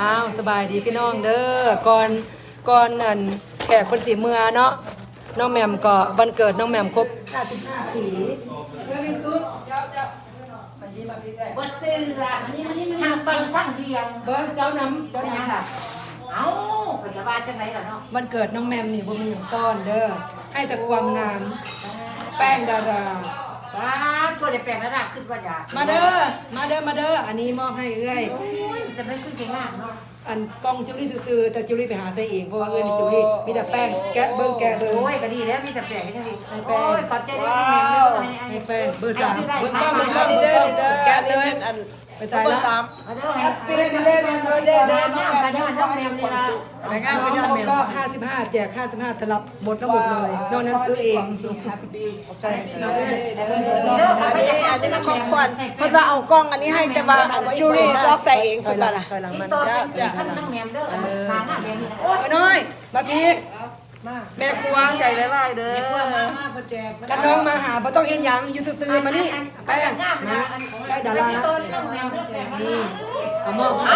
อ้าวสบายดีพี่น้องเด้อก่อนก่อนนั่นแขกคนสีเมือเนาะน้องแหม่มก็วันเกิดน้องแหม่มครบ55ปีเรื่องสุดเจ้าเจ้าบัญชีมาพี่ได้บดซื้อละทางปันสั่งเทียงเบิ้งเจ้าน้ำเจ้าเป็นยังน้ำล่ะเอ้าพยาบาลจังไหนล่ะเนาะวันเกิดน้องแหม่มนี่บ่มีหยังก้อนเด้อให้แต่ความงามแป้งดาราป้าตัวได้แปลงแล้วนะขึ้นว่าอยากมาเด้อมาเด้อมาเด้ออันนี้มอบให้เอ้ยโอ้ย จะไม่ขึ้นเก่งมากเนาะอันกล้องจิวลี่ซื้อๆแต่จิวลี่ไปหาใส่เองเพราะว่าเอิ้นจิวลี่มีแต่แป้งแกะเบิ้งแกะเบิ้งโอ้ยก็ดีแล้วมีแต่แปลงให้ดีให้โอ้แป้งยขอบใจด้วยที่แม่เด้อให้ให้แป้งเบอร์สามเบอร์ให้เก้าเบอร์ให้เก้าเบอร์เก้าแกะเลย อันไปใส่ละสามมาเด้อให้ปีนี้เล่นเบอร์เดย์เดเด้อย์น้น้อองงแมแม่วน้นี่องน้แม่องแมวนี่ละแม่งานน้ก็องยอดเขาเมลก็ห้าสิบห้าแจกห้าสิบห้าตลับหมดทั้งหมดเลยนอกนั้นซื้อเองสุขภาพดีขอบใจน้องเอ้ยเด้อันอนี้อันนี้เป็นของขวัญเพราะจะเอากล้องอันนี้ให้แต่ว่าจูรี่ซอกใส่เองถคุอยณหลัป่ะงล่ะถอยหลังนี่มันโตจ้าจะขั้นน้องแมวเด้อทางหน้าแมวนี่นะโอ้ยไปน้อย มาพี่แม่ครัวใจไล่ๆเด้อมามาพอแจกกันน้องมาหาบ่ต้องเห็นหยังอยู่ซื่อๆมานี่แป้งมาได้ดาราโตน้องแมวเด้อแปลงมานี่เอามอบให้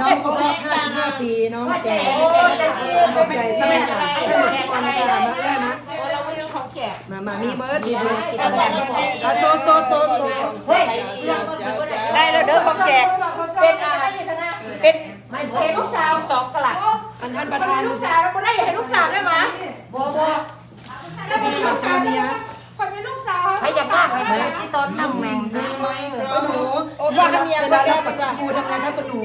น้องครบรอบ55 ปีน้องแจกขอบใจที่แม่จ่ายให้หมดความจ่ายมาได้มั้ยเราไม่มีของแจกมามามีเบิร์ดมีเบิร์ดอะโซโซโซโซเฮ้ยได้แล้วเด้อของแจกเป็นอะไรเป็นไม่เพลูกสาวสองกะลัด อันท่านประธานลูกสาวก็ได้อย่าให้ลูกสาวได้ไหมบ่บ่จะมีลูกสาวเมียใครจะบ้าใครจะที่ต้นน้ำแมงก็หนูโอ้ฟ้าขเมียเวก็ลาแก้เราปประฏิกาศบูทำงานทับกับหนู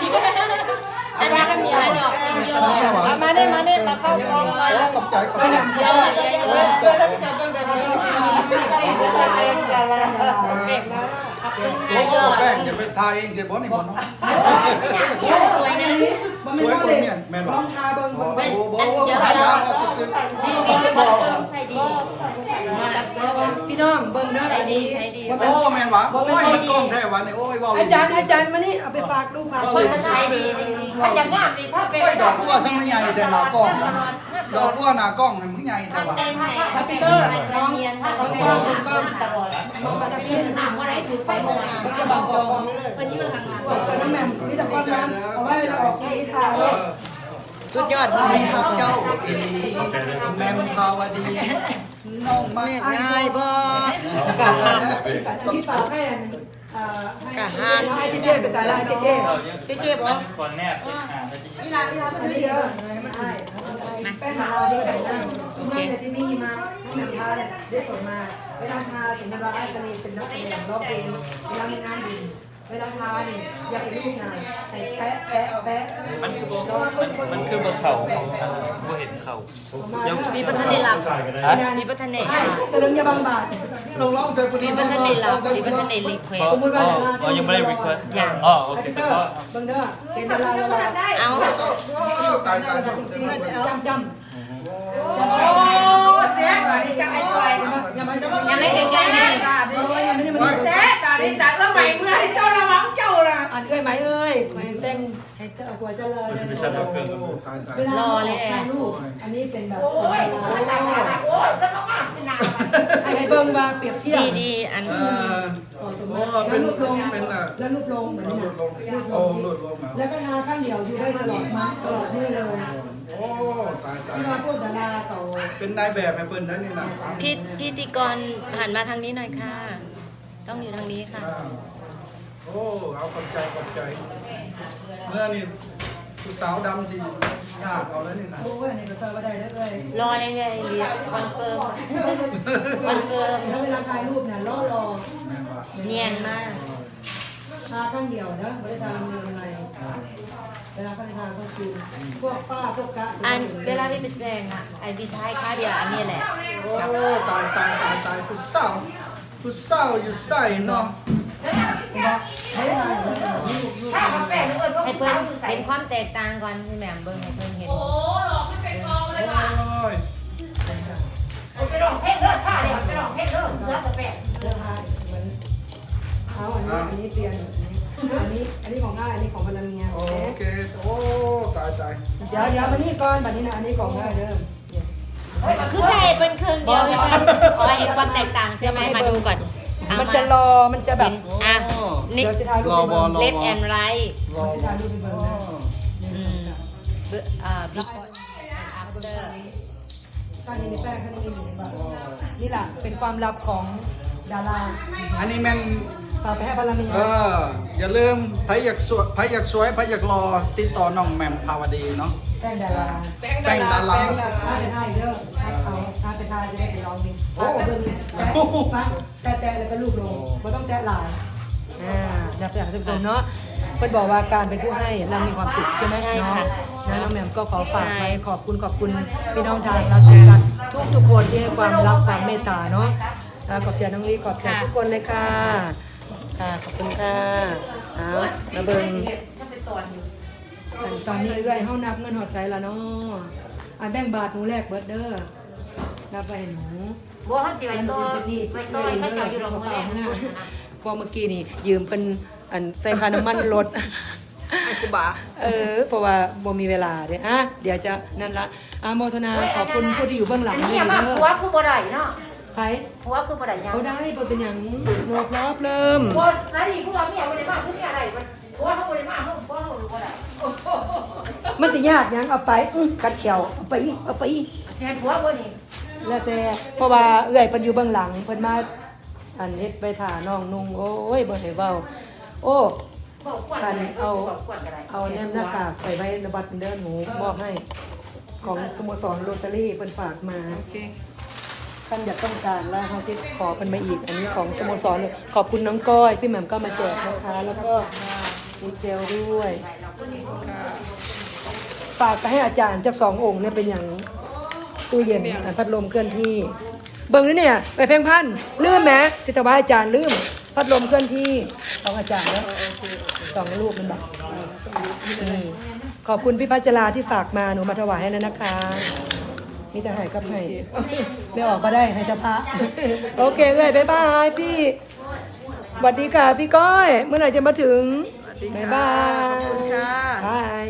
อันฟ้าขเมียเนาะมาได้มาได้มาเข้ากล้องมาแล้วขอบใจขอบไปใจหนังเดียวเยอะ ๆโอ้แป้งจะไปทาเองเสียบอลนี่บอลสวยนะมันไม่ว่าเลยลองทาเบิ้งโอ้เบิ้งโหบอกว่าขายยาเราจะซื้อดีมีบอกใส่ดี พี่น้องเบิ้งเด้ออันนี้โอ้แม่นวะโอ้ยมันกล้องแท้วันนี้โอ้ยว่าอาจารย์อาจารย์มานี่เอาไปฝากลูกฝากคนใส่ดีดีถ้าอย่างงามดีถ้าเป็นโอ้ยดอกบัวซังไม่ใหญ่แต่หน้ากล้องดอกบัวหน้ากล้องมันไม่ใหญ่แต่ว่าแฮปปี้เตอร์น้องเนียนถ้าน้องเป็นกล้องน้องกล้องตลอดน้องมาดามพี่หนักว่าไรถือไฟโมงมันจะบังจองเป็นยืนทางหลังเกิดน้องแหม่มนี่แต่ความงามเอาไว้เวลาออกที่ทาเลยสุดยอดไทเลยยครับเจ้าอีนีแมมภาวดี น้องไม่ง่ายบ่กะที่ฝากให้อ่าให้เจเจไปสายลายเจเจเจ๊เจ๊บ่คนแนบอ่าแล้วทีนี้นี่ล่ะนี่ล่ะอันนี้เยอะมันให้แป้งทาดีแต่งหน้ามาแต่ที่นี่มาแหม่มทาได้สวยมาเวลาทาถึงเวลาไอ้สนิทเป็นนักแสดงร้องเพลงเวลามีงานดี เวลาทาเนี่ยอยากเป็นลูกงานใส่แปะแปะแปะมันคือโบมันมันคือเบอร์เข่าของโบเห็นเข่ามีประธานได้รับฮะมีประธานได้จะเรื่องยาบางบาดลองลองใส่คนมีนี้ประธานได้รับมีประธานได้รีเควสสมมติว่าอ๋อยังไม่ได้รีเควสอ๋อโอเคแต่ก็เบิ่งเด้อเป็นดาราดาราเอาตายตายจำจำโอ้เสียก่อนนี่จังไอ้จอยยังไม่ยังไม่ถึงใจนะเพราะว่ายังไม่ได้มาเสียตอนนี้จักแล้วใหม่เมื่อที่เจ้าระวังเจ้าล่ะ อันเอ้ยไหมเอ้ยไหม แต่งให้เจ้ากว่าจะเลยไปชัดเครื่องตายตายเวลาถ่ายรูปอันนี้เป็นแบบโอ้ยโอ้ยก็ต้องอ่านเป็นนานให้เบิ่งว่าเปรียบเทียบดีดีอันเออโอ้เป็แล้วนรูปลงเป็นอะแล้วรูปลงเหมือนหลุนี้ดลงรูปลโอ้งหลุดลงมาแล้วก็ทาข้างเดียวอยู่ได้ตลอดมาตลอดนี่เลยโอ้ตายตายที่ว่าพวกดาราเขาเป็นนายแบบให้เปิ้นได้นี่นะพี่พิธีกรหันมาทางนี้หน่อยค่ะ ต้องอยู่ทางนี้ค่ะโอ้เอาขอบใจขอบใจ เมื่อนี่ผู้สาวดำสิยากเอาแล้วนี่นะโอ้ยในกระเซาร์ก็ได้เลยรอเลยเลยเรียกคอนเฟิร์มคอนเฟิร์มถ้าเวลาถ่ายรูปเนี่ยล่อรอแม่นว่าเนียนมากทาข้างเดียวนะไม่ได้ทามืออะไรเวลาเขาทาก็คือพวกฝ้าพวกกะอันเวลาพี่ไปแสดงอะไอพี่ท้ายค่าเดียวอันนี้แหละโอ้ตายตายตายตายผู้สาวผู้สาวอยู่ใส่เนาะ ให้ทารูปรูปให้เพิ่นเป็นความแตกต่างก่อนพี่แหม่มเบิ่งให้เพิ่นเห็นโอ้ยไปลองเพลงเลิศท่าเดียวไปลองเพลงเลิศเลิศกาแฟเสื้อผ้าเหมือนเอาอันนี้อันนี้เปลี่ยนอันนี้อันนี้ของง่ายอันนี้ของพลังเมียโอเค โอ้ ตายตายเดี๋ยวเดี๋ยวมานี่ก่อนแบบนี้นะอันนี้ของง่ายเด้อคือไทยเป็นเครื่องเดียวใช่ไหมอ๋อเห็นความแตกต่างใช่ไหมมาดูก่อนเอามันจะรอมันจะแบบอะนี่เดี๋ยวจะ ถ่ายรูปรอไปบอเบิ่งรอ left and right รอถ่ายรูปไปเบิ่งนะอืมอ่า before and after ข้างนี้มีแป้งข้างนี้มีบ้างนี่แหละเป็นความลับของดาราอันนี้แม่นฝากไปให้บารมีเออ อย่าลืมใครอยากสวยใครอยากสวยใครอยากรอติดต่อน้องแหม่มภาวดีเนาะแป้งดาราแป้งดาราแป้งดาถ้าราไปถ่ายเด้อเอาถ้าไปถ่ายจะได้ไปลองดิโอ้เบิ่งแตะแตะแล้วก็ลูกลงไม่ต้องแตะหลาย อ่าอยากอยากจะเป็นเนาะเพิ่นบอกว่าการเป็นผู้ให้เรามีความสุขใช่ไหมใช่เนาะค่ะนะน้องแหม่มก็ขอฝากใช่ไว้ขอบคุณขอบคุณพี่น้องทางรัฐกันทุกทุกๆคนที่ให้ความรักความเมตตาเนาะอ่าขอบใจน้องลีขอบใจทุกคนเลยค่ะค่ะขอบคุณค่ะเอามาเบิ่งอันตอนนี้เอื้อยเฮานับเงินหอดใส่ละเนาะอันแบ่งบาทหนูแลกเบิดเด้อ นับไปให้หนูบ่ฮันสิไว้ตัวนี่ไว้ตัวให้เจ้าอยู่โรงแรม นะพอเมื่อกี้นี่ ยืมเพิ่นอันใส่ค่าน้ำมันรถไอคุบาเออ เพราะว่าบ่มีเวลาเด้อะเดี๋ยวจะนั่นละอาโมทนาขอบคุณผู้ที่อยู่เบื้องหลังอันให้นี้ดีมาเด้อหัวคือบ่ได้เนาะใครหัวคือบ่ได้ยังเอาได้บ่เป็นหยังโนพรอบเริ่มหัวแล้วนี่ผู้ว่าเมียบ่ได้มาคือเมียอะไรมันหัวเขาบ่ได้มาเฮาบ่เฮารู้บ่ได้มันสิยากหยังเอาไปอื้อกัดเขียวเอาไปอีกเอาไปอีก แทนหัวบ่นี่แล้วแต่เพราะว่าเอื้อยเพิ่นอยู่เบื้องหลังเพิ่นมา อันเฮ็ดไปถ่าน้องนุ่งโอ้ยบ่ให้เว้าโอ้บอกกวนอันเอาบอกกวนก็ได้เอาแนมหน้ากากไปไว้ในบัตรเดินหมูมอบให้ ของสโมสรโรตารี่เพิ่นฝากมาโอเคท่านอยากต้องการแล้วเขาติดขอเพิ่นมาอีก อันนี้ของสโมสรขอบคุณน้องก้อย พี่แหม่มก็มาแจกนะคะแล้วก็มีเจลด้วยฝากไปให้อาจารย์จากสององค์เนี่ยเป็นอย่างตู้เย็นอันพัดลมเคลื่อนที่ เบิ่งนี่เนี่ยไปเพ่งพันลืมไหมทิตวาอาจารย์ลืมพัดลมเคลื่อนที่ของอาจารย์แล้วสองลูกมันแบบอืมขอบคุณพี่พัชราที่ฝากมาหนูมาถวายให้แล้วนะคะมีแต่ให้กับให้ไม่ออกก็ได้ให้จะพระโอเคเลยบ๊ายบายพี่สวัสดีค่ะพี่ก้อย เมื่อไหร่จะมาถึงบ๊ายบายขอบคุณค่ะบาย